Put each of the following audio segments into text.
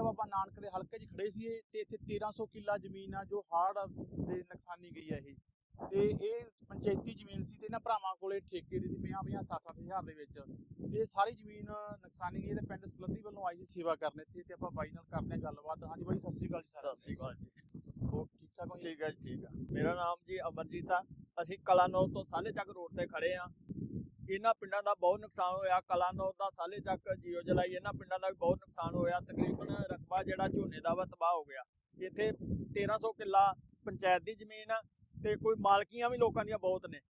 ਡੇਰਾ ਬਾਬਾ ਨਾਨਕ ਦੇ ਹਲਕੇ 'ਚ ਖੜੇ ਸੀ ਇਹ ਤੇ ਇੱਥੇ 1300 ਕਿੱਲਾ ਜ਼ਮੀਨ ਆ ਜੋ ਹੜ੍ਹ ਦੇ ਨੁਕਸਾਨੀ ਗਈ ਹੈ ਇਹ। ਤੇ ਇਹ ਪੰਚਾਇਤੀ ਜ਼ਮੀਨ ਸੀ ਤੇ ਇਹਨਾਂ ਭਰਾਵਾਂ ਕੋਲੇ ਠੇਕੇ ਦੀ ਸੀ 50 50 60 ਹਜ਼ਾਰ ਦੇ ਵਿੱਚ। ਤੇ ਇਹ ਸਾਰੀ ਜ਼ਮੀਨ ਨੁਕਸਾਨੀ ਗਈ ਤੇ ਪਿੰਡ ਸਪਲੰਦੀ ਵੱਲੋਂ ਆਈ ਸੀ ਸੇਵਾ ਕਰਨ ਇੱਥੇ ਤੇ ਆਪਾਂ ਬਾਈ ਨਾਲ ਕਰਦੇ ਹਾਂ ਗੱਲਬਾਤ। ਹਾਂਜੀ ਬਾਈ ਸਤਿ ਸ੍ਰੀ ਅਕਾਲ ਜੀ ਸਤਿ ਸ੍ਰੀ ਅਕਾਲ ਜੀ। ਹੋਰ ਠੀਕ ਠਾਕ ਹੋ? ਠੀਕ ਹੈ ਠੀਕ ਆ। ਮੇਰਾ ਨਾਮ ਜੀ ਅਮਰਜੀਤ ਆ। ਅਸੀਂ ਕਲਾਨੌਰ ਤੋਂ ਸਾਲੇ ਚੱਕ ਰੋਡ ਤੇ ਖੜੇ ਆ ਇਹਨਾਂ ਪਿੰਡਾਂ ਦਾ ਬਹੁਤ ਨੁਕਸਾਨ ਹੋਇਆ। ਕਲਾਨੌਰ ਦਾ ਸਾਲੇ ਚੱਕ ਜੀਓ ਜਲਾਈ ਇਹਨਾਂ ਪਿੰਡਾਂ ਦਾ ਵੀ ਬਹੁਤ ਨੁਕਸਾਨ ਹੋਇਆ। ਤਕਰੀਬਨ ਜਿਹੜਾ ਝੋਨੇ ਦਾ ਵਾ ਤਬਾਹ ਹੋ ਗਿਆ। ਇੱਥੇ 1300 ਕਿੱਲਾ ਪੰਚਾਇਤ ਦੀ ਜ਼ਮੀਨ ਆ ਤੇ ਕੋਈ ਮਾਲਕੀਆਂ ਵੀ ਲੋਕਾਂ ਦੀਆਂ ਬਹੁਤ ਨੇ।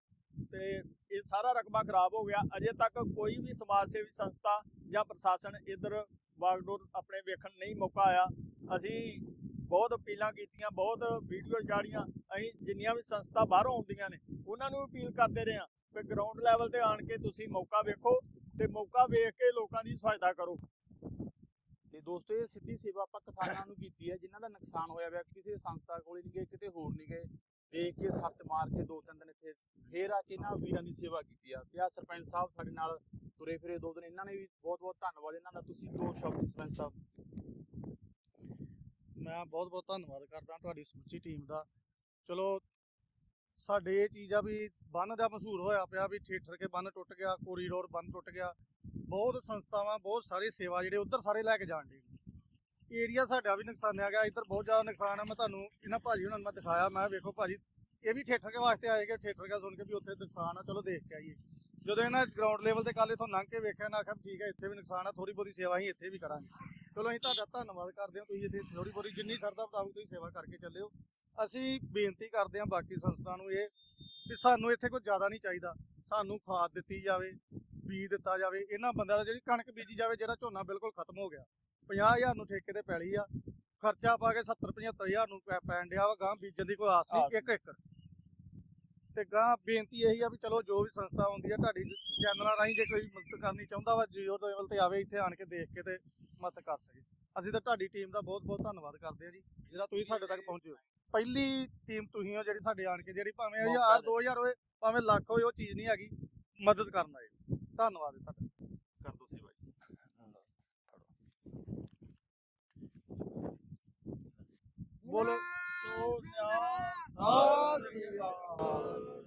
ਤੇ ਇਹ ਸਾਰਾ ਰਕਬਾ ਖਰਾਬ ਹੋ ਗਿਆ। ਅਜੇ ਤੱਕ ਕੋਈ ਵੀ ਸਮਾਜ ਸੇਵੀ ਸੰਸਥਾ ਜਾਂ ਪ੍ਰਸ਼ਾਸਨ ਇਧਰ ਬਾਗਡੋਰ ਆਪਣੇ ਵੇਖਣ ਨਹੀਂ ਮੌਕਾ ਆਇਆ। ਅਸੀਂ ਬਹੁਤ ਅਪੀਲਾਂ ਕੀਤੀਆਂ, ਬਹੁਤ ਵੀਡੀਓ ਚਾੜੀਆਂ ਅਸੀਂ ਜਿੰਨੀਆਂ ਵੀ ਸੰਸਥਾ ਬਾਹਰੋਂ ਆਉਂਦੀਆਂ ਨੇ, ਉਹਨਾਂ ਨੂੰ ਅਪੀਲ ਕਰਦੇ ਰਹੇ ਹਾਂ ਕਿ ਗਰਾਊਂਡ ਲੈਵਲ ਤੇ ਆਣ ਕੇ ਤੁਸੀਂ ਮੌਕਾ ਵੇਖੋ ਤੇ ਮੌਕਾ ਵੇਖ ਕੇ ਲੋਕਾਂ ਦੀ ਸਹਾਇਤਾ ਕਰੋ। ਦੋਸਤੋ, ਇਹ ਸਿੱਧੀ ਸੇਵਾ ਆਪਾਂ ਕਿਸਾਨਾਂ ਨੂੰ ਕੀਤੀ ਹੈ, ਜਿਨ੍ਹਾਂ ਦਾ ਨੁਕਸਾਨ ਹੋਇਆ ਹੋਇਆ ਕਿਸੇ ਸੰਸਥਾ ਕੋਲੇ ਨਹੀਂ ਗਏ, ਕਿਤੇ ਹੋਰ ਨਹੀਂ ਗਏ। ਦੇਖ ਕੇ ਸੱਟ ਮਾਰ ਕੇ ਦੋ ਤਿੰਨ ਦਿਨ ਇੱਥੇ ਫੇਰ ਆ ਕੇ ਇਹਨਾਂ ਵੀਰਾਂ ਦੀ ਸੇਵਾ ਕੀਤੀ ਆ। ਤੇ ਆ ਸਰਪੰਚ ਸਾਹਿਬ ਸਾਡੇ ਨਾਲ ਤੁਰੇ ਫਿਰੇ ਦੋ ਦਿਨ, ਇਹਨਾਂ ਨੇ ਵੀ ਬਹੁਤ ਬਹੁਤ ਧੰਨਵਾਦ। ਇਹਨਾਂ ਦਾ ਤੁਸੀਂ ਦੋ ਸ਼ਬਦ ਸਰਪੰਚ ਸਾਹਿਬ। ਮੈਂ ਬਹੁਤ ਬਹੁਤ ਧੰਨਵਾਦ ਕਰਦਾ ਤੁਹਾਡੀ ਸਮੁੱਚੀ ਟੀਮ ਦਾ। ਚਲੋ, ਸਾਡੇ ਇਹ ਚੀਜ਼ ਆ ਵੀ ਬੰਨ ਦਾ ਮਸ਼ਹੂਰ ਹੋਇਆ ਪਿਆ ਵੀ ਥੀਏਟਰ ਕੇ ਬੰਨ ਟੁੱਟ ਗਿਆ ਕੋਰੀਡੋਰ ਬੰਨ ਟੁੱਟ ਗਿਆ। ਬਹੁਤ ਸੰਸਥਾਵਾਂ, ਬਹੁਤ ਸਾਰੀ ਸੇਵਾ ਜਿਹੜੇ ਉਧਰ ਸਾਰੇ ਲੈ ਕੇ ਜਾਣ ਦੇ ਏਰੀਆ ਸਾਡਾ ਵੀ ਨੁਕਸਾਨਿਆ ਗਿਆ ਇੱਧਰ ਬਹੁਤ ਜ਼ਿਆਦਾ ਨੁਕਸਾਨ ਆ। ਮੈਂ ਤੁਹਾਨੂੰ ਇਹਨਾਂ ਭਾਜੀ ਉਹਨਾਂ ਨੂੰ ਮੈਂ ਦਿਖਾਇਆ, ਮੈਂ ਵੇਖੋ ਭਾਜੀ, ਇਹ ਵੀ ਥੀਏਟਰ ਕੇ ਵਾਸਤੇ ਆਏ ਕਿ ਥੀਏਟਰ ਕਾ ਸੁਣ ਕੇ ਵੀ ਉੱਥੇ ਨੁਕਸਾਨ ਆ, ਚਲੋ ਦੇਖ ਕੇ ਆਈਏ। ਜਦੋਂ ਇਹਨਾਂ ਗਰਾਊਂਡ ਲੈਵਲ ਤੇ ਕੱਲ ਇਥੋਂ ਲੰਘ ਕੇ ਵੇਖਿਆ ਨਾ ਆਖਿਆ ਠੀਕ ਹੈ ਇੱਥੇ ਵੀ ਨੁਕਸਾਨ ਆ ਥੋੜੀ ਬਹੁਤੀ ਸੇਵਾ ਅਸੀਂ ਇੱਥੇ ਵੀ ਕਰਾਂਗੇ। ਚਲੋ ਅਸੀਂ ਤੁਹਾਡਾ ਧੰਨਵਾਦ ਕਰਦੇ ਹਾਂ, ਤੁਸੀਂ ਇੱਥੇ ਥੋੜੀ ਬਹੁਤੀ ਜਿੰਨੀ ਸਰਦਾ ਮੁਤਾਬਕ ਤੁਸੀਂ ਸੇਵਾ ਕਰਕੇ ਚੱਲਿਓ ਅਸੀਂ ਬੇਨਤੀ ਕਰਦੇ ਹਾਂ ਬਾਕੀ ਸੰਸਥਾ ਨੂੰ ਇਹ, ਵੀ ਸਾਨੂੰ ਇੱਥੇ ਕੋਈ ਜ਼ਿਆਦਾ ਨਹੀਂ ਚਾਹੀਦਾ। ਸਾਨੂੰ ਖਾਦ ਦਿੱਤੀ ਜਾਵੇ ਬੀਜ ਦਿੱਤਾ ਜਾਵੇ ਇਹਨਾਂ ਬੰਦਿਆਂ ਦਾ ਜਿਹੜੀ ਕਣਕ ਬੀਜੀ ਜਾਵੇ ਜਿਹੜਾ ਝੋਨਾ ਬਿਲਕੁਲ ਖਤਮ ਹੋ ਗਿਆ। 50000 ਨੂੰ ਠੇਕੇ ਤੇ ਪੈਲੀ ਆ ਖਰਚਾ ਪਾ ਕੇ 70 75000 ਨੂੰ ਪੈਣ ਡਿਆ ਵਾ ਗਾਂ ਬੀਜਣ ਦੀ ਕੋਈ ਆਸ ਨਹੀਂ ਇੱਕ ਏਕੜ। ਤੇ ਗਾਂ ਬੇਨਤੀ ਇਹੀ ਆ ਵੀ ਚਲੋ ਜੋ ਵੀ ਸੰਸਥਾ ਹੁੰਦੀ ਆ ਤੁਹਾਡੀ ਚੈਨਲਾਂ ਰਾਹੀਂ ਜੇ ਕੋਈ ਮਦਦ ਕਰਨੀ ਚਾਹੁੰਦਾ ਵਾ ਜੀਓ ਲੈਵਲ ਤੇ ਆਵੇ ਇੱਥੇ ਆਣ ਕੇ ਦੇਖ ਕੇ ਤੇ ਮਦਦ ਕਰ ਸਕੇ। ਅਸੀਂ ਤਾਂ ਤੁਹਾਡੀ ਟੀਮ ਦਾ ਬਹੁਤ ਬਹੁਤ ਧੰਨਵਾਦ ਕਰਦੇ ਆ ਜੀ ਜਿਹੜਾ ਤੁਸੀਂ ਸਾਡੇ ਤੱਕ ਪਹੁੰਚੇ ਹੋ। ਪਹਿਲੀ ਟੀਮ ਤੁਸੀਂ ਹੋ ਜਿਹੜੀ ਸਾਡੇ ਆਣ ਕੇ ਜਿਹੜੀ ਭਾਵੇਂ ਮੌਕਾ 1000 ਦੇ- 2000 ਹੋਵੇ ਭਾਵੇਂ ਲੱਖ ਹੋਵੇ ਉਹ ਚੀਜ਼ ਨਹੀਂ ਹੈਗੀ ਮਦਦ ਕਰਨ ਆਏ। ਧੰਨਵਾਦ ਜੀ ਤੁਹਾਡਾ। ਕਰ ਦੋ ਸੀ ਬਾਈ ਬੋਲੋ। ਸੋ ਨਿਆ ਸਾ ਸ੍ਰੀ ਅਕਾਲ।